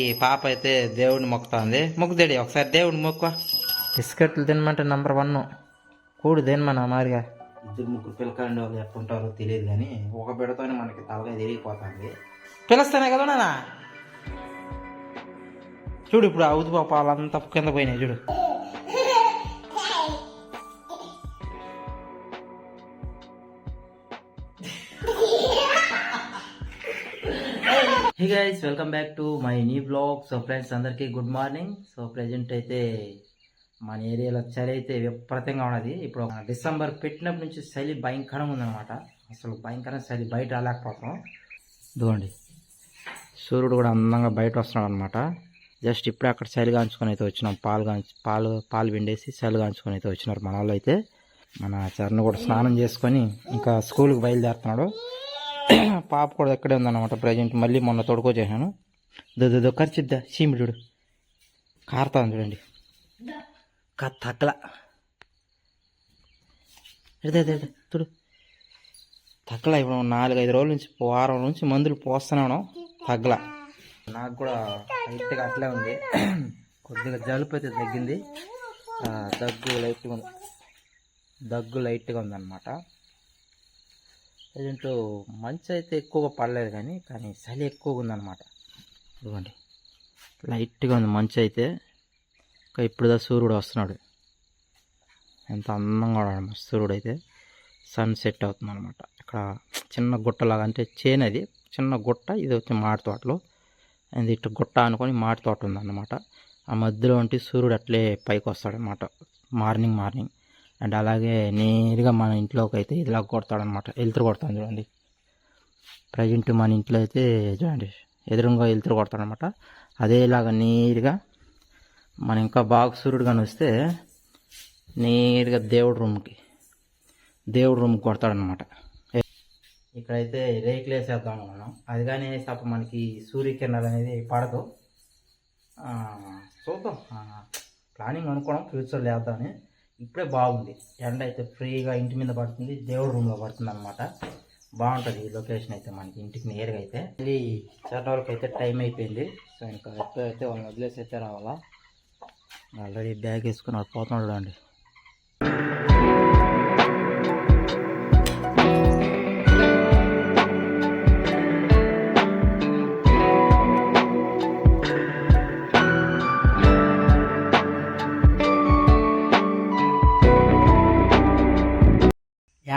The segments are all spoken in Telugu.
ఈ పాప అయితే దేవుడిని మొక్కుతుంది. మొక్కుదేడి ఒకసారి దేవుడిని మొక్కువ? బిస్కెట్లు తినమంటే నంబర్ వన్ కూడు తినమన్నా మారిగా? ఇద్దరు ముగ్గురు పిల్లకాండి వాళ్ళు ఎట్లుంటారో తెలియదు కానీ ఒక బిడతోనే మనకి తలగా తిరిగిపోతుంది. పిలుస్తానే కదా నాన్న. చూడు ఇప్పుడు అవుతు పాపాలంతా కింద పోయినాయి చూడు. Guys welcome back to my new blog so friends అందరికీ గుడ్ మార్నింగ్ సో ప్రజెంట్ అయితే మన ఏరియాలో చలి అయితే విపరీతంగా ఉన్నది. ఇప్పుడు డిసెంబర్ పెట్టినప్పటి నుంచి చలి భయంకరంగా ఉందన్నమాట. అసలు భయంకరంగా చలి బయట రాలేకపోతాం ఇదిగోండి. సూర్యుడు కూడా అందంగా బయట వస్తున్నాడు అనమాట జస్ట్ ఇప్పుడే అక్కడ చలి కాంచుకొని అయితే వచ్చినాం. పాలు కాంచి పాలు పాలు పిండేసి చలి కాంచుకొని అయితే వచ్చినారు మన వాళ్ళు అయితే. మన చరణ్ కూడా స్నానం చేసుకొని ఇంకా స్కూల్కి బయలుదేరుతున్నాడు. పాప కూడా ఇక్కడే ఉందన్నమాట ప్రజెంట్ మళ్ళీ మొన్న తొడుకొచ్చేసాను దో ఖర్చిద్దా చీమిడు కారుతాను చూడండి. కా చూడు తగ్గల ఇప్పుడు నాలుగైదు రోజుల నుంచి వారం నుంచి మందులు పోస్తున్నాను. తగ్గల నాకు కూడా లైట్గా అట్లే ఉంది. కొద్దిగా జలుపు అయితే తగ్గింది. దగ్గు లైట్గా ఉంది. దగ్గు లైట్గా ఉందన్నమాట. ప్రజెంట్ మంచి అయితే ఎక్కువగా పడలేదు కానీ కానీ చలి ఎక్కువగా ఉందన్నమాట. ఇదిగోండి. లైట్గా ఉంది మంచి అయితే. ఇంకా ఇప్పుడుదా సూర్యుడు వస్తున్నాడు. ఎంత అందంగా ఉన్నాడు సూర్యుడు అయితే. సన్ సెట్ అవుతుంది అనమాట ఇక్కడ చిన్న గుట్టలాగా అంటే చేను అది. చిన్న గుట్ట ఇది వచ్చి మాటి తోటలో. అండ్ ఇటు గుట్ట అనుకొని మాటి తోట ఉందన్నమాట. ఆ మధ్యలో ఉంటే సూర్యుడు అట్లే పైకి వస్తాడనమాట మార్నింగ్ మార్నింగ్. అండ్ అలాగే నేరుగా మన ఇంట్లోకి అయితే ఇలా కొడతాడనమాట. ఎలుతురు కొడతాను చూడండి. ప్రజెంట్ మన ఇంట్లో అయితే చూడండి ఎదురుగా కొడతాడు కొడతాడనమాట. అదేలాగా నేరుగా మన ఇంకా బాగా సూర్యుడు కానీ వస్తే నేరుగా దేవుడి రూమ్కి దేవుడి రూమ్కి కొడతాడనమాట. ఇక్కడైతే రేకులు వేసేద్దాం అనుకున్నాం. అది కానీ తప్ప మనకి సూర్యకిరణాలు అనేది పడదు. చూద్దాం. ప్లానింగ్ అనుకోవడం ఫ్యూచర్లో వేద్దామని. ఇప్పుడే బాగుంది. ఎండ అయితే ఫ్రీగా ఇంటి మీద పడుతుంది దేవుడి రూమ్లో పడుతుంది అనమాట బాగుంటుంది ఈ లొకేషన్ అయితే మనకి ఇంటికి నేరుగా అయితే. మళ్ళీ చాలా వరకు అయితే టైం అయిపోయింది. సో ఇంకా ఎప్పుడు అయితే వాళ్ళని వదిలేసి అయితే రావాలా? ఆల్రెడీ బ్యాగ్ వేసుకుని వాళ్ళు పోతున్నాడు అండి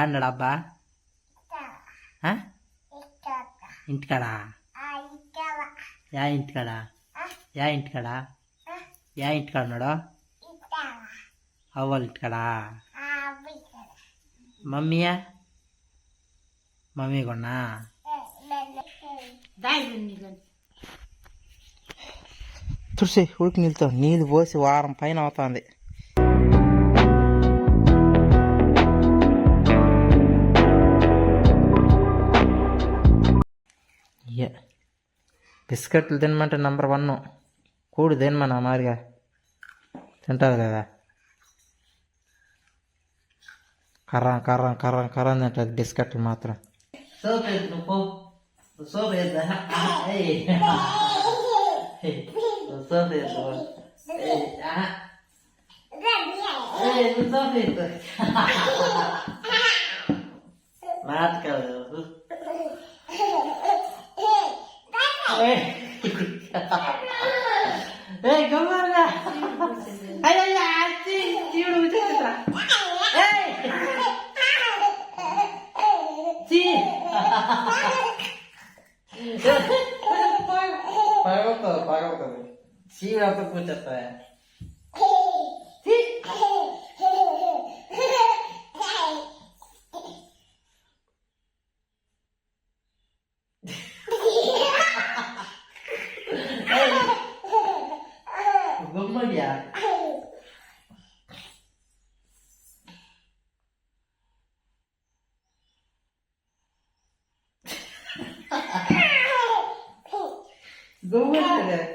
ఏడన్నాడు అబ్బా? ఆ? ఇంటికాడా? యా ఇంటికాడా? యా ఇంటికాడా? యా ఇంటికాడ ఉన్నాడు? అవ్వాలి ఇంటికాడా? మమ్మీయా? మమ్మీ కొన్నా? తుడిసి ఉడికి నీళ్ళతో నీళ్ళు పోసి వారం పైన అవుతుంది. బిస్కెట్లు తినమంటే నెంబర్ వన్ కూడు తినమన్నా మారిగా తింటుంది కదా. కర్ర కర్ర కర్ర కర్ర తింటుంది బిస్కెట్లు మాత్రం. నాటకాలు. ఏ గమ్మర్గా అయ్యో అచ్చి జీవుడు ముచ్చేస్తా ఏయ్ చి పగవుతుంది పగవుతుంది చీవుడు అంతా కూర్చేస్తా Zoom it.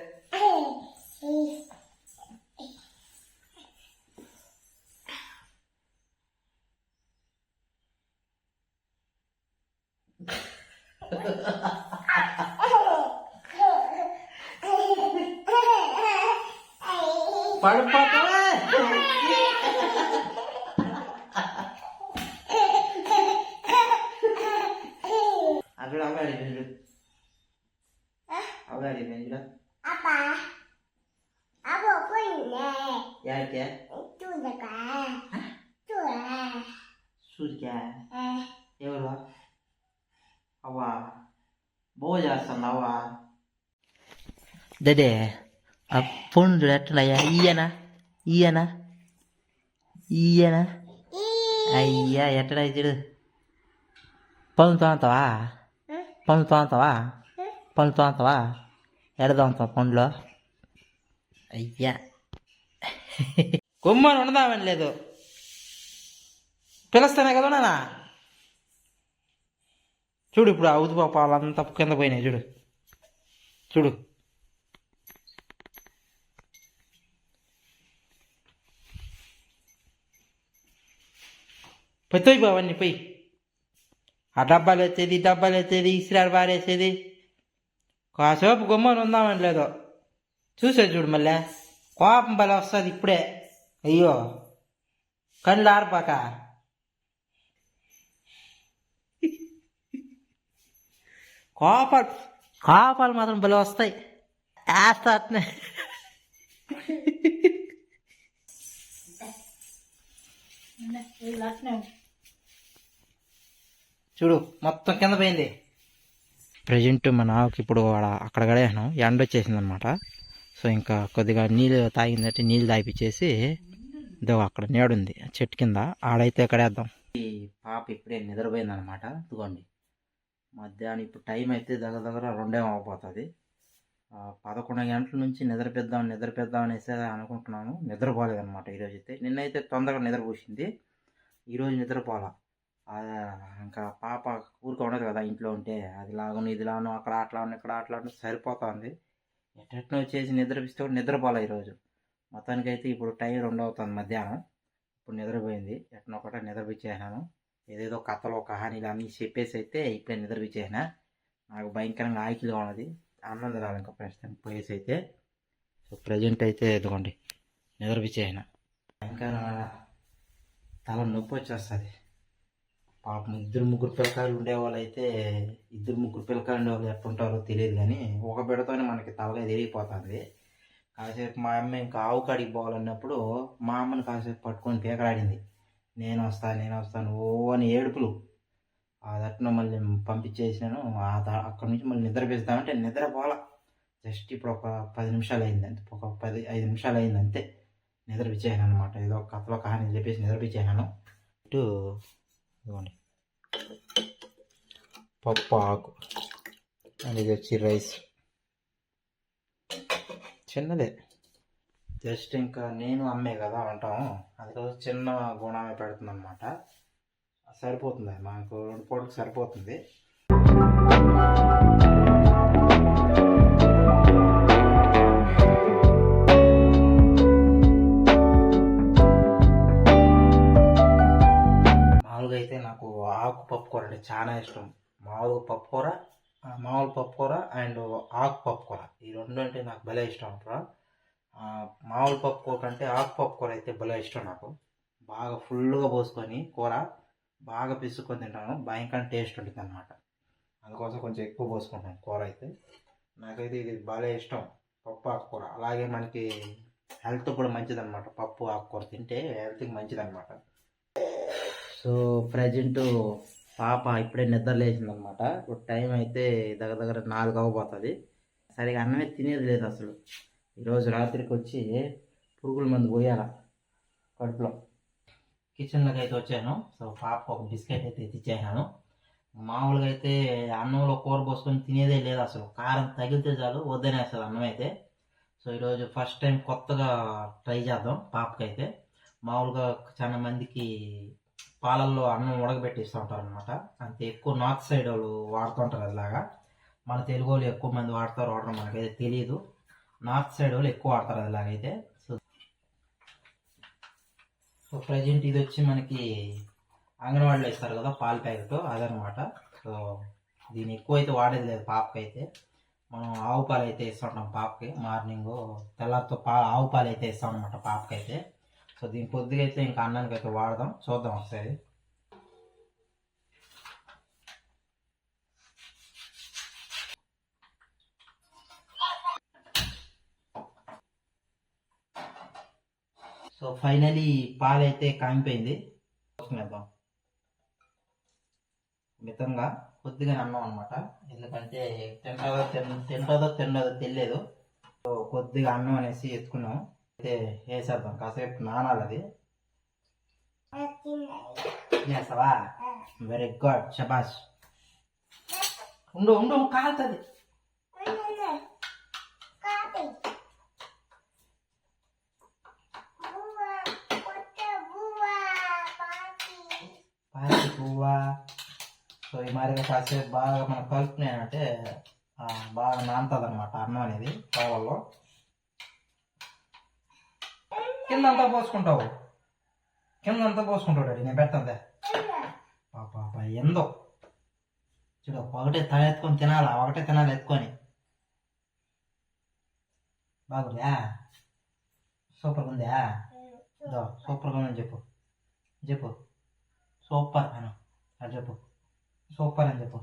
అవ్వాలి చూడ Apa? Apa pun ni? యాడికే Itu dekat. Tu lah. సూరికా Eh, ఎవరు అవ్వా బో చేస్తున్నావా డడే ఆ పండు ఎట్లయ్యా ఈయనా ఈయనా ఈయనా అయ్యా ఎట్టడా చూడు పనులు తోముతావా పనులు తోముతావా పనులు తోముతావా ఎడదాం తోముతావా అయ్యా. కొమ్మని ఉండదామని లేదు. పిలుస్తానే కదా నాన్న. చూడు ఇప్పుడు అవుతు పాపాలంతా కింద పోయినాయి చూడు. చూడు. పెద్దవి బావన్నీ పోయి. ఆ డబ్బాలు వచ్చేది డబ్బాలు వచ్చేది ఇసిరాడు బారేసేది కాసేపు గుమ్మని ఉందామని లేదు. చూసే చూడు మళ్ళీ. కోపం బలి వస్తుంది ఇప్పుడే. అయ్యో. కళ్ళు ఆరిపాక. కోపాలు కోపాలు మాత్రం భలే వస్తాయి. వేస్తా అట్నే. చూడు మొత్తం కింద పోయింది. ప్రజెంట్ మన ఆవుకి ఇప్పుడు ఆడ అక్కడ గడేసాను ఎండ వచ్చేసింది అనమాట సో ఇంకా కొద్దిగా నీళ్ళు తాగిందంటే నీళ్ళు తాగిపించేసి ఇదో అక్కడ నేడుంది చెట్టు కింద. ఆడైతే ఎక్కడేద్దాం ఈ పాప ఇప్పుడే నిద్రపోయింది అనమాట ఇదిగోండి. మధ్యాహ్నం ఇప్పుడు టైం అయితే దగ్గర దగ్గర రెండేం అవ్వబోతుంది పదకొండు గంటల నుంచి నిద్రపెద్దాం నిద్రపెద్దాం అనేసి అనుకుంటున్నాను. నిద్రపోలేదు అనమాట ఈరోజు అయితే నిన్నైతే తొందరగా నిద్రపోసింది. ఈరోజు నిద్రపోలా. ఇంకా పాప ఊరికే ఉండదు కదా ఇంట్లో ఉంటే. అది లాగను ఇది లాను అక్కడ అట్లా ఉన్న ఇక్కడ అట్లా ఉన్న సరిపోతుంది. ఎట్టనో చేసి నిద్రపిస్తే కూడా నిద్రపోలే ఈరోజు. మొత్తానికైతే ఇప్పుడు టైం రెండు అవుతుంది మధ్యాహ్నం. ఇప్పుడు నిద్రపోయింది. ఎట్నో ఒకటే నిద్రపిచ్చేసాను. ఏదేదో కథలు కహానీలు అన్నీ చెప్పేసి అయితే ఇప్పుడే నిద్రపిచ్చేసిన. నాకు భయంకరంగా ఆకిలిగా ఉన్నది. ఆనందం రాలి ఇంకా ప్రస్తుతం పోయేసి అయితే. సో ప్రజెంట్ అయితే ఇదిగోండి నిద్రపిచ్చేసిన. భయంకరమైన తల నొప్పి వచ్చేస్తుంది. పాపం ఇద్దరు ముగ్గురు పిల్లకాయలు ఉండేవాళ్ళు అయితే ఇద్దరు ముగ్గురు పిల్లకాయలు ఉండేవాళ్ళు ఎట్లుంటారో తెలియదు కానీ ఒక బిడతోనే మనకి తలగా తిరిగిపోతుంది కాసేపు మా అమ్మ ఇంకా ఆవు కాడికి పోవాలన్నప్పుడు మా అమ్మని కాసేపు పట్టుకొని పీకలాడింది. నేను వస్తాను నేను వస్తాను ఓ అని ఏడుపులు. ఆ దట్టున మళ్ళీ పంపించేసినాను. ఆ త- నుంచి మళ్ళీ నిద్రపిస్తామంటే నిద్ర పోలా. జస్ట్ ఇప్పుడు ఒక పది నిమిషాలు అయింది అంతే. ఒక పది ఐదు నిమిషాలు అయింది అంతే. నిద్రపిచ్చేసాను అనమాట ఏదో ఒక కథలో కహాని చెప్పేసి నిద్రపిచ్చేసాను. ఇటు ఇదిగోండి. పప్పు ఆకు అండ్ ఇది వచ్చి రైస్. చిన్నదే. జస్ట్ ఇంకా నేను అమ్మే కదా ఉంటాం అందుకోసం చిన్న గుణమే పెడుతుంది అనమాట సరిపోతుంది. మాకు రెండు పూటలకు సరిపోతుంది. మామూలుగా అయితే నాకు ఆకు పప్పుకూర అంటే చాలా ఇష్టం. మామూలుగా పప్పుకూర మామూలు పప్పుకూర అండ్ ఆకు పప్పుకూర. ఈ రెండు అంటే నాకు భలే ఇష్టం అప్పుడు మామూలు పప్పు కూర కంటే ఆకు పప్పుకూర అయితే భలే ఇష్టం నాకు. బాగా ఫుల్గా పోసుకొని కూర బాగా పిసుకొని తింటాను. భయంకర టేస్ట్ ఉంటుంది అనమాట అందుకోసం కొంచెం ఎక్కువ పోసుకుంటాను కూర అయితే. నాకైతే ఇది భలే ఇష్టం పప్పు ఆకుకూర. అలాగే మనకి హెల్త్ కూడా మంచిదన్నమాట. పప్పు ఆకుకూర తింటే హెల్త్కి మంచిదన్నమాట. సో ప్రజెంట్ పాప ఇప్పుడే నిద్ర లేచింది అనమాట ఇప్పుడు టైం అయితే దగ్గర దగ్గర నాలుగు అవ్వబోతుంది. సరిగా అన్నమే తినేది లేదు అసలు. ఈరోజు రాత్రికి వచ్చి పురుగుల మందు పోయాల కడుపులో. కిచెన్లోకి అయితే వచ్చాను. సో పాప ఒక బిస్కెట్ అయితే తెచ్చాను మామూలుగా అయితే అన్నంలో కూర పోసుకొని తినేదే లేదు అసలు. కారం తగిలితే చాలు వద్దనేస్తుంది అన్నం అయితే. సో ఈరోజు ఫస్ట్ టైం కొత్తగా ట్రై చేద్దాం పాపకైతే. మామూలుగా చాలా మందికి పాలల్లో అన్నం ఉడకబెట్టి ఇస్తూ ఉంటారు అనమాట అంతే ఎక్కువ నార్త్ సైడ్ వాళ్ళు వాడుతుంటారు అదిలాగా. మన తెలుగు వాళ్ళు ఎక్కువ మంది వాడతారు వాడడం మనకైతే తెలియదు నార్త్ సైడ్ వాళ్ళు ఎక్కువ వాడతారు అదిలాగైతే. సో సో ప్రజెంట్ ఇది వచ్చి మనకి అంగన్వాడీలో ఇస్తారు కదా పాల ప్యాకెట్ అదనమాట సో దీన్ని ఎక్కువ అయితే వాడేది లేదు పాపకైతే. మనం ఆవు పాలు అయితే ఇస్తుంటాం పాపకి. మార్నింగ్ తెల్లారితో పా ఆవు పాలు అయితే ఇస్తాం అనమాట పాపకైతే. సో దీని పొద్దుగా అయితే ఇంకా అన్నానికి అయితే వాడదాం. చూద్దాం ఒకసారి. సో ఫైనలీ పాలు అయితే కామిపోయింది వేద్దాం మితంగా కొద్దిగా అన్నం అనమాట ఎందుకంటే తింటుందో తిన తింటుందో తిండదో తెలియదు. సో కొద్దిగా అన్నం అనేసి ఎత్తుకున్నాం అయితే వేసేద్దాం కాసేపు నానాలి అది. తినేస్తావా వెరీ గుడ్ షబాష్ ఉండు ఉండు కాలుతుంది. పాచి పువ్వా? సో ఈ మాదిరిగా కాసేపు బాగా మనం కలుపుతున్నాయంటే బాగా నానుతుంది అనమాట అన్నం అనేది పాలల్లో. కిందంతా పోసుకుంటావు. కిందంతా పోసుకుంటావు డాడీ నేను పెడతాను పాప ఎందో చూడు ఒకటే తల ఎత్తుకొని తినాలా? ఒకటే తినాలి ఎత్తుకొని. బాగుందా? సూపర్గా ఉందా? ఇదో సూపర్గా ఉందని చెప్పు. చెప్పు. సూపర్ అను. అది చెప్పు. సూపర్ అని చెప్పు.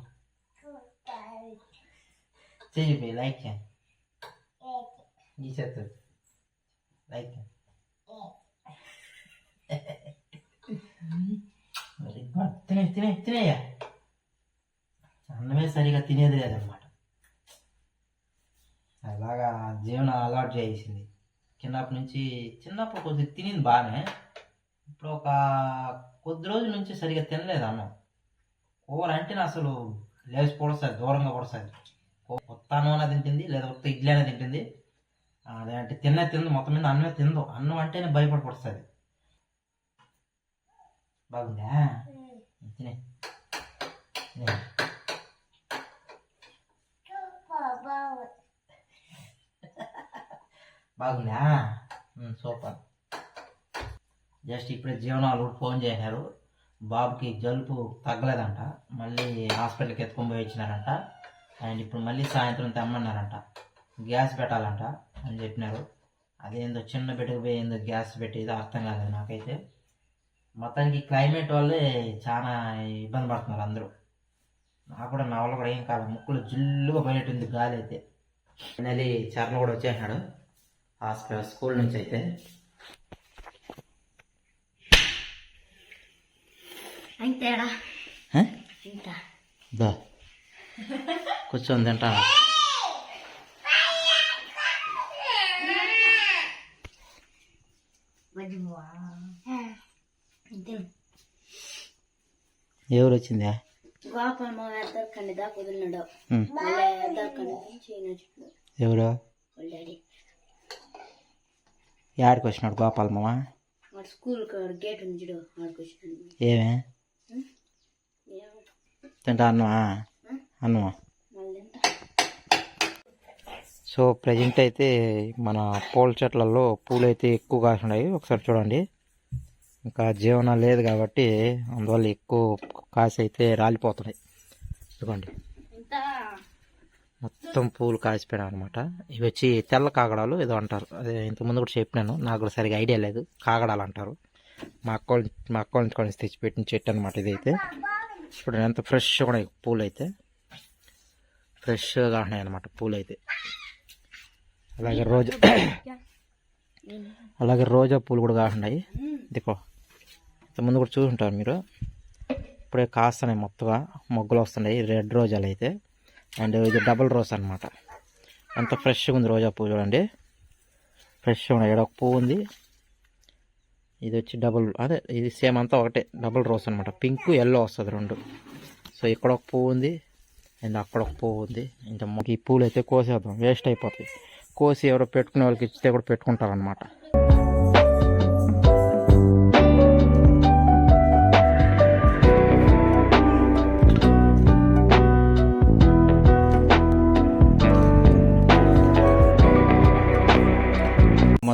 చెయ్యి లైక్ చేయండి ఈ చేత్తు లైక్ చేయండి వెరీ గుడ్ తినే తినే తినేయ్యా. అన్నమే సరిగా తినేది లేదన్నమాట. అలాగా జీవనం అలవాటు చేసింది చిన్నప్పటి నుంచి చిన్నప్పుడు కొద్దిగా తినింది బాగానే. ఇప్పుడు ఒక కొద్ది రోజుల నుంచి సరిగా తినలేదు అన్నం. కూర అంటే అసలు లేచి పొడుస్తుంది దూరంగా పొడుస్తుంది కొత్త అన్నం తింటుంది లేదా కొత్త ఇడ్లీ అయినా తింటుంది. అదేంటే తిన్న తిందు మొత్తం మీద అన్నమే తిందు అన్నం అంటేనే భయపడి పొడుస్తుంది బాగుందా? తినే. తినే. సూపర్ బాగుందా సూపర్. జస్ట్ ఇప్పుడే జీవనాలు ఫోన్ చేశారు. బాబుకి జలుబు తగ్గలేదంట. మళ్ళీ హాస్పిటల్కి ఎత్తుకొని పోయి వచ్చినారంట. అండ్ ఇప్పుడు మళ్ళీ సాయంత్రం తెమ్మన్నారంట. గ్యాస్ పెట్టాలంట అని చెప్పినారు. అదేందో చిన్న బిడ్డకు పోయి ఏందో గ్యాస్ పెట్టేది అర్థం కాలేదు నాకైతే. మొత్తానికి క్లైమేట్ వల్లే చాలా ఇబ్బంది పడుతున్నారు అందరూ. నాకు కూడా నా వల్ల కూడా ఏం కాదు ముక్కులు జిల్లుగా పోయినట్టుంది గాలి అయితే. ఫైనలీ చర్ల కూడా వచ్చేసినాడు. హాస్పిటల్ స్కూల్ నుంచి అయితే. అంతేడా దా. కూర్చొని తింటా. ఎవరు? వచ్చిందా ఎవరు యాడికి వచ్చినాడు గోపాల్ మామ? స్కూల్ గేట్ ఏమే? తింటా అన్నమా? అన్నమా? సో ప్రజెంట్ అయితే మన పూల చెట్లలో పూలు అయితే ఎక్కువ కాసున్నాయి ఒకసారి చూడండి. ఇంకా జీవనం లేదు కాబట్టి అందువల్ల ఎక్కువ కాసి అయితే రాలిపోతున్నాయి. ఇదిగోండి. మొత్తం పూలు కాసిపోయినాయి అనమాట ఇవి వచ్చి తెల్ల కాగడాలు ఏదో అంటారు. అదే ఇంతకుముందు కూడా చెప్పినాను. నాకు కూడా సరిగా ఐడియా లేదు. కాగడాలు అంటారు. మా అక్క మా అక్క నుంచి కొని తెచ్చి పెట్టిన చెట్టు అనమాట ఇదైతే చూడండి ఎంత ఫ్రెష్గా ఉన్నాయి పూలు అయితే. ఫ్రెష్గా ఉన్నాయి అనమాట పూలు అయితే. అలాగే రోజా అలాగే రోజా పూలు కూడా కాస్తున్నాయి దికో ఇంతకుముందు కూడా చూసుంటారు మీరు. ఇప్పుడే కాస్తున్నాయి మొత్తగా మొగ్గలు వస్తున్నాయి. రెడ్ రోజాలు అయితే అండ్ ఇది డబుల్ రోజ్ అనమాట ఎంత ఫ్రెష్గా ఉంది రోజా పువ్వు చూడండి. ఫ్రెష్గా ఉన్నాయి. ఇక్కడ ఒక పువ్వు ఉంది. ఇది వచ్చి డబుల్ అదే ఇది సేమ్ అంతా ఒకటే. డబుల్ రోజ్ అనమాట పింక్ ఎల్లో వస్తుంది రెండు. సో ఇక్కడ ఒక పువ్వు ఉంది. అండ్ అక్కడ ఒక పువ్వు ఉంది. ఇంకా ఈ పూలు అయితే కోసేద్దాం. వేస్ట్ అయిపోతాయి. కోసి ఎవరో పెట్టుకునే వాళ్ళకి ఇచ్చితే కూడా పెట్టుకుంటారనమాట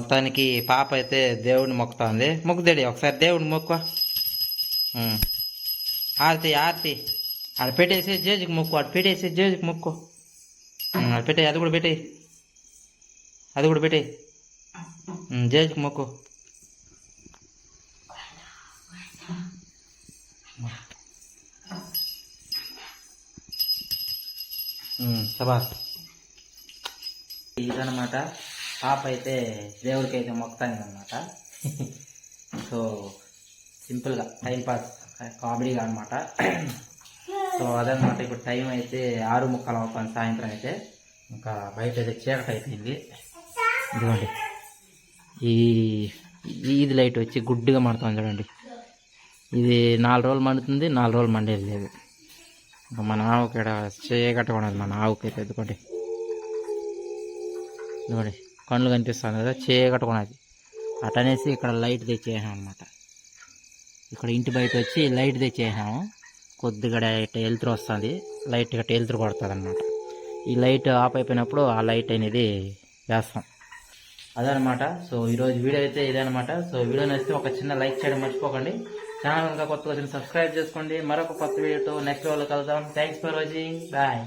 మొత్తానికి పాప అయితే దేవుడిని మొక్కుతుంది. మొక్కుదేడి ఒకసారి దేవుడిని మొక్కు ఆర్తి ఆరతి ఆరతి. ఆడ పెట్టేసి జేజుకి మొక్కు ఆడ పెట్టేసి జేజుకి మొక్కు. అది పెట్టే అది కూడా పెట్టే అది కూడా పెట్టే జేజుకి మొక్కు. సబాస్ ఇదనమాట పాప అయితే దేవుడికి అయితే మొక్కుతాను అనమాట సో సింపుల్గా టైం పాస్ కామెడీగా అనమాట సో అదనమాట ఇప్పుడు టైం అయితే ఆరు ముక్కలు అవుతుంది సాయంత్రం అయితే. ఇంకా బయట అయితే చీకట అయిపోయింది. ఇదిగోండి. ఈ ఈ- ఇది లైట్ వచ్చి గుడ్డుగా మండుతుంది చూడండి. ఇది నాలుగు రోజులు మండుతుంది నాలుగు రోజులు మండేది లేదు. మన ఆవుకి ఇక్కడ చీకట ఉన్నది మన ఆవుకి అయితే ఎదుకోండి ఇదిగోండి. కళ్ళు కనిపిస్తుంది కదా చీకటి అటనేసి ఇక్కడ లైట్ తెచ్చేసాం అనమాట ఇక్కడ ఇంటి బయట వచ్చి లైట్ తెచ్చేసాము. కొద్దిగా ఇట్లా వెలుతురు వస్తుంది. లైట్ ఇట్లా వెలుతురు కొడుతుంది అనమాట ఈ లైట్ ఆఫ్ అయిపోయినప్పుడు ఆ లైట్ అనేది వేస్తాం. అదనమాట సో ఈరోజు వీడియో అయితే ఇదనమాట సో వీడియో నచ్చితే ఒక చిన్న లైక్ చేయడం మర్చిపోకండి. ఛానల్ ఇంకా కొత్తగా వచ్చిన సబ్స్క్రైబ్ చేసుకోండి. మరొక కొత్త వీడియోతో నెక్స్ట్ వాళ్ళు కలుద్దాం. Thanks for watching bye